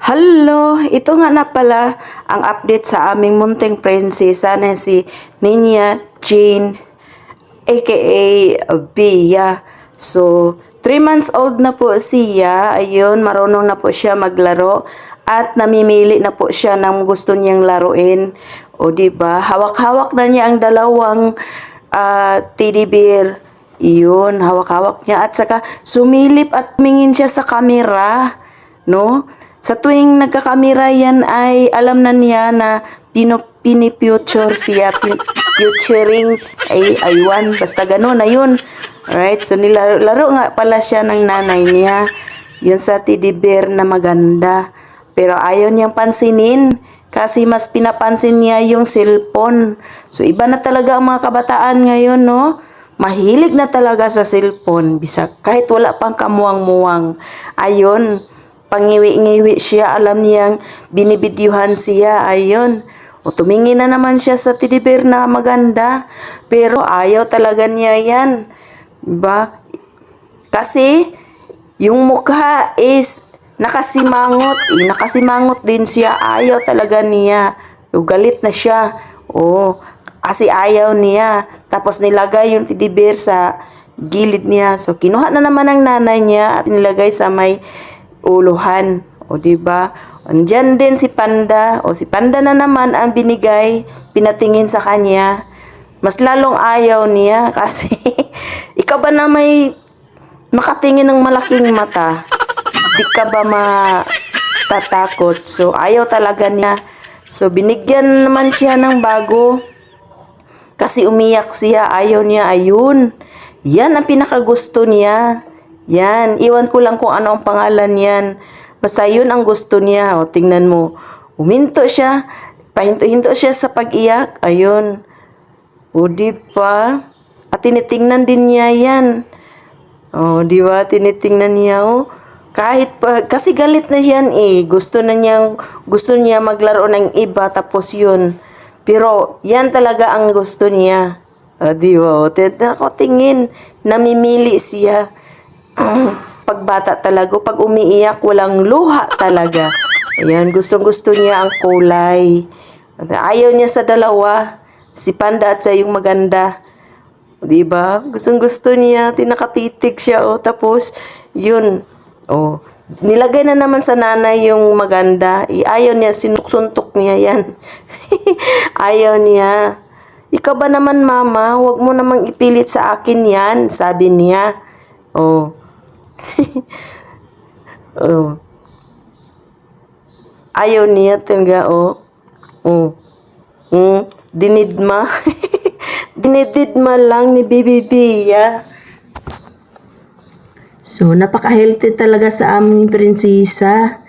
Hello! Ito nga na pala ang update sa aming munting prinsesa na si Ninya Jean aka Bia. So, 3 months old na po siya. Ayun, marunong na po siya maglaro at namimili na po siya ng gusto niyang laruin. O di ba? Hawak-hawak na niya ang dalawang ah, teddy bear. Iyon, hawak-hawak niya at saka sumilip at mingin siya sa kamera, no? Sa tuwing nagkakamera yan ay alam na niya na pino, pinifuture siya, pin, futuring ay aywan, basta gano'n na yun. Alright, so nilaro laro nga pala siya ng nanay niya. Yun sa teddy bear na maganda. Pero ayaw niyang pansinin kasi mas pinapansin niya yung cellphone. So iba na talaga ang mga kabataan ngayon, no? Mahilig na talaga sa cellphone. Bisa kahit wala pang kamuwang-muwang. Ayon, pangiwi-ngiwi siya. Alam niyang binibidyuhan siya. Ayon. O tumingin na naman siya sa bear na maganda. Pero ayaw talaga niya yan. Diba? Kasi, yung mukha is nakasimangot. Eh, nakasimangot din siya. Ayaw talaga niya. O, galit na siya. O, kasi ayaw niya. Tapos nilagay yung bear sa gilid niya. So, kinuha na naman ng nanay niya at nilagay sa may uluhan. O, di ba? Andyan din si Panda. O, si Panda na naman ang binigay, pinatingin sa kanya. Mas lalong ayaw niya kasi ikaw ba na may makatingin ng malaking mata? Di ka ba matatakot? So, ayaw talaga niya. So, binigyan naman siya ng bago. Kasi umiyak siya, ayaw niya, ayun. Yan ang pinakagusto niya. Yan, iwan ko lang kung ano ang pangalan yan. Basta yun ang gusto niya. O, tingnan mo. Uminto siya. Pahinto-hinto siya sa pag-iyak. Ayun. O, di pa? At tinitingnan din niya yan. O, di ba? Tinitingnan niya, oh. Kahit pa, kasi galit na yan eh. Gusto na niyang, gusto niya maglaro ng iba tapos yun. Pero yan talaga ang gusto niya. Ah, di ba? O, tingin. Namimili siya. Pagbata talaga. Pag umiiyak, walang luha talaga. Ayan, gustong gusto niya ang kulay. Ayaw niya sa dalawa. Si Panda at sa yung maganda. Di ba? Gustong gusto niya. Tinakatitig siya. O, tapos, yun. O, nilagay na naman sa nanay yung maganda. Ayaw niya. Sinuk-suntok niya yan. Ayaw niya. Ikaw ba naman, mama? Huwag mo namang ipilit sa akin yan. Sabi niya. Oh. oh. Ayaw niya talaga, oh. Oh. Mm, dinidma. Dinididma lang ni Bibi Bia. So, napaka-healthy talaga sa aming prinsesa.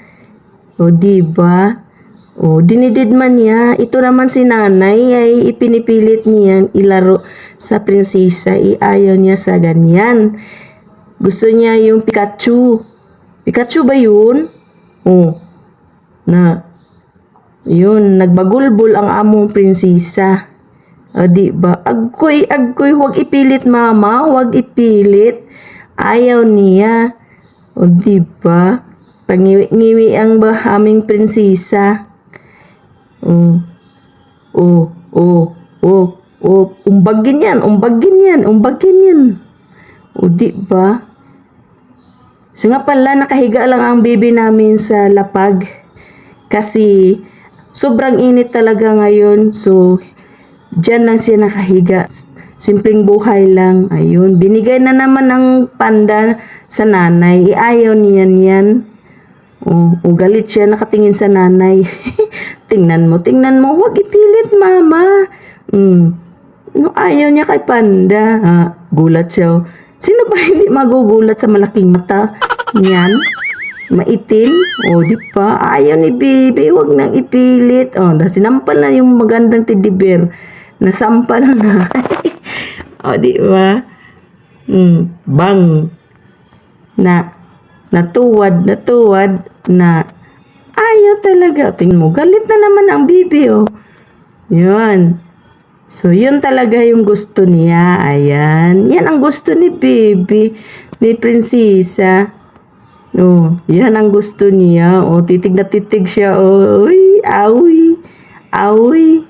O, di ba? O, dinididma niya. Ito naman si nanay ay ipinipilit niyan ilaro sa prinsesa. Iayaw niya sa ganyan. Gusto niya yung Pikachu. Pikachu ba yun? O, na. Yun, nagbagulbol ang among prinsesa. O, di ba? Agkoy, agkoy, huwag ipilit mama, huwag ipilit. Ayaw niya. O, di ba? Pangiwi-ngiwi ang ba aming prinsesa. O, o, o, o, o, umbagin yan, umbagin yan, umbagin yan. O, di ba? So nga pala, nakahiga lang ang baby namin sa lapag. Kasi, sobrang init talaga ngayon. So, Diyan lang siya nakahiga. Simpleng buhay lang. Ayun. Binigay na naman ng panda sa nanay. Ayaw niyan yan. O, o galit siya nakatingin sa nanay. tingnan mo, tingnan mo. Huwag ipilit, mama. Mm. No, ayaw niya kay panda. Ha, gulat siya. oh. Sino ba hindi magugulat sa malaking mata? Niyan? Maitim? O, di pa? Ayaw ni baby. Huwag nang ipilit. O, sinampal na yung magandang teddy bear. Nasampal na. o, di ba? Mm, bang. Na, natuwad, natuwad, na ayaw talaga. Tingnan mo, galit na naman ang bibi, oh. Yun. So, yun talaga yung gusto niya. Ayan. Yan ang gusto ni baby, ni prinsesa. Oh, yan ang gusto niya. Oh, titig na titig siya. Oh, uy, awi, awi.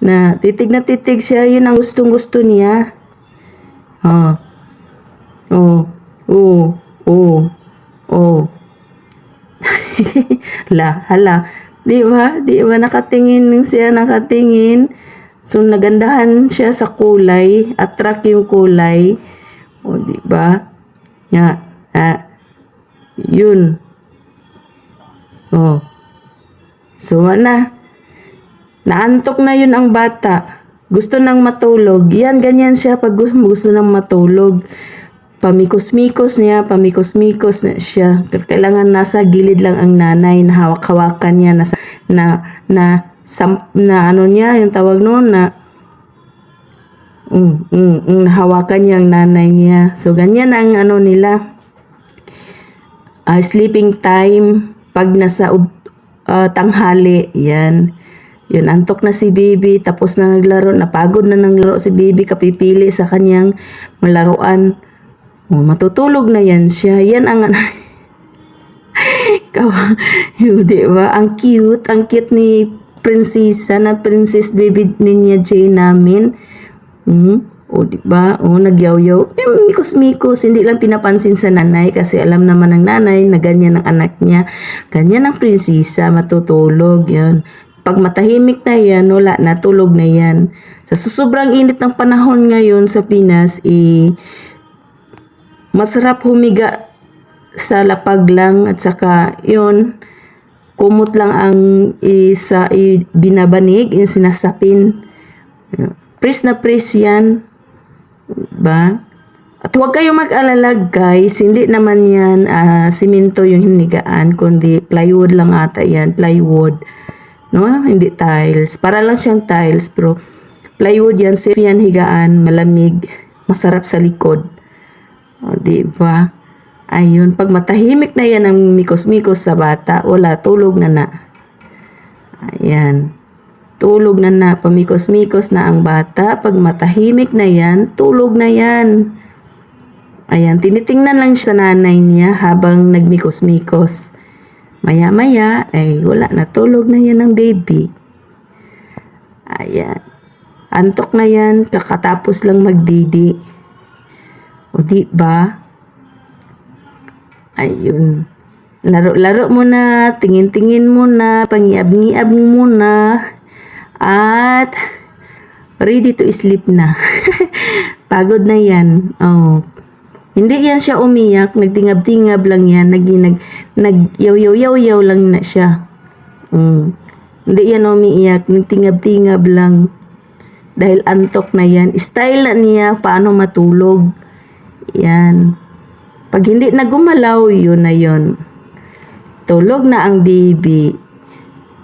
Na, titig na titig siya. Yun ang gustong gusto niya. Oh. Oh, oh, oh, oh. la, hala. Di ba? Di ba nakatingin siya, nakatingin. So, nagandahan siya sa kulay. Attract yung kulay. O, di ba? Nga. Ah. Yun. Oh. So, na. Naantok na yun ang bata. Gusto nang matulog. Yan, ganyan siya pag gusto, gusto nang matulog. Pamikos-mikos niya, pamikos-mikos siya. Kailangan nasa gilid lang ang nanay, na hawak-hawakan niya, na, na, na, sam, na ano niya, yung tawag noon, na, mm, mm, mm, hawakan niya ang nanay niya. So, ganyan ang ano nila, ah, sleeping time, pag nasa ah, tanghali, yan. Yun, antok na si Bibi, tapos na naglaro, napagod na ng laro si Bibi, kapipili sa kanyang malaruan. Oh, matutulog na yan siya. Yan ang Kawa, di ba? Ang cute, ang cute ni prinsesa na princess baby niya Jane namin. Hmm? O, di ba? O, nagyaw-yaw. Eh, mikos-mikos. Hindi lang pinapansin sa nanay kasi alam naman ng nanay na ganyan ang anak niya. Ganyan ang prinsesa, matutulog. Yan. Pag matahimik na yan, wala na, tulog na yan. Sa sobrang init ng panahon ngayon sa Pinas, eh, masarap humiga sa lapag lang at saka yun, kumot lang ang isa binabanig, yung sinasapin. Press na press yan. Ba? At huwag kayong mag-alala guys, hindi naman yan ah, simento yung hinigaan, kundi plywood lang ata yan, plywood. No? Hindi tiles. Para lang siyang tiles, pero plywood yan, safe yan higaan, malamig, masarap sa likod. O, di ba? Ayun, pag matahimik na yan ang mikos-mikos sa bata, wala, tulog na na. Ayan. Tulog na na, pamikos-mikos na ang bata. Pag matahimik na yan, tulog na yan. Ayan, tinitingnan lang siya sa nanay niya habang nagmikos-mikos. Maya-maya, ay wala na, tulog na yan ang baby. Ayan. Antok na yan, kakatapos lang magdidi. O di ba? Ayun. Laro-laro mo na, tingin-tingin mo na, pangiab-ngiab mo na. At ready to sleep na. Pagod na yan. Oh. Hindi yan siya umiyak, nagtingab-tingab lang yan, nag nag nag yaw yaw yaw lang na siya. Mm. Hindi yan umiiyak, nagtingab-tingab lang. Dahil antok na yan. Style na niya paano matulog. Yan. Pag hindi na gumalaw, yun na yun. Tulog na ang baby.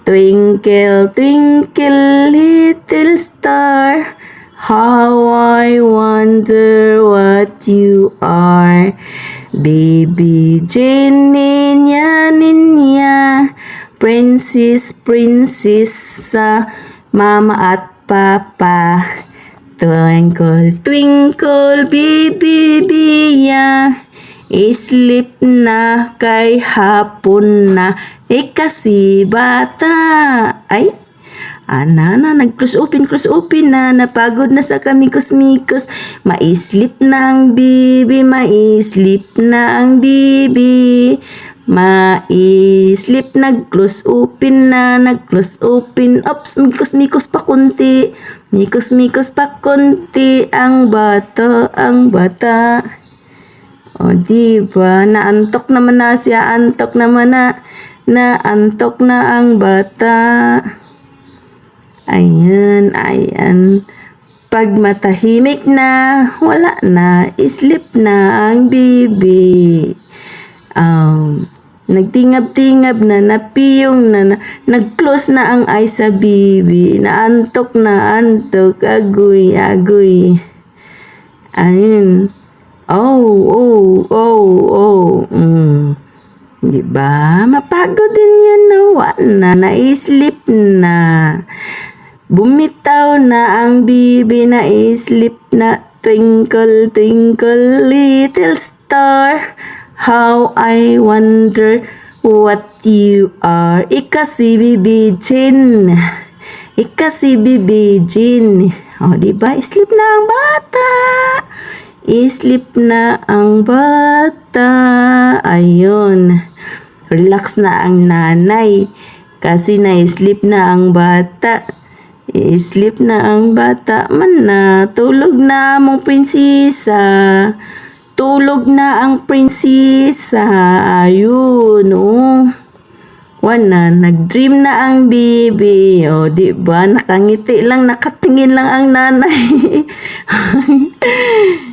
Twinkle, twinkle, little star, how I wonder what you are. Baby Jane, ninya, ninya, princess, princess sa mama at papa. Twinkle, twinkle, baby, biya. Islip na kay hapon na, eh kasi bata. Ay, ana na, nag-close open, close open na, napagod na sa kamikos-mikos. Maislip na ang bibi, maislip na ang bibi. Maislip, nag-close open na, nag-close open. Ops, mikos-mikos pa kunti. Mikos-mikos pa kunti ang bata, ang bata. O, di ba? Naantok naman na siya. Antok naman na. Naantok na ang bata. Ayan, ayan. Pag matahimik na, wala na. Sleep na ang baby. Um, nagtingab-tingab na, napiyong na, na nag-close na ang eyes sa baby. Naantok na, antok. Agoy, agoy. Ayun. Oh, oh, oh, oh. Mm. Di ba? Mapagod din yan na na. Na-sleep na. Bumitaw na ang bibi na sleep na. Twinkle, twinkle, little star. How I wonder what you are. Ika si Bibi Jin. Ika si Bibi Jin. O, di ba? Sleep na ang bata. Sleep na ang bata. Ayun. Relax na ang nanay. Kasi na-sleep na ang bata. I-sleep na ang bata man na. Tulog na mong prinsesa. Tulog na ang prinsesa. Ayun, oh. Wana, nag-dream na ang baby. O, di ba? Nakangiti lang, nakatingin lang ang nanay.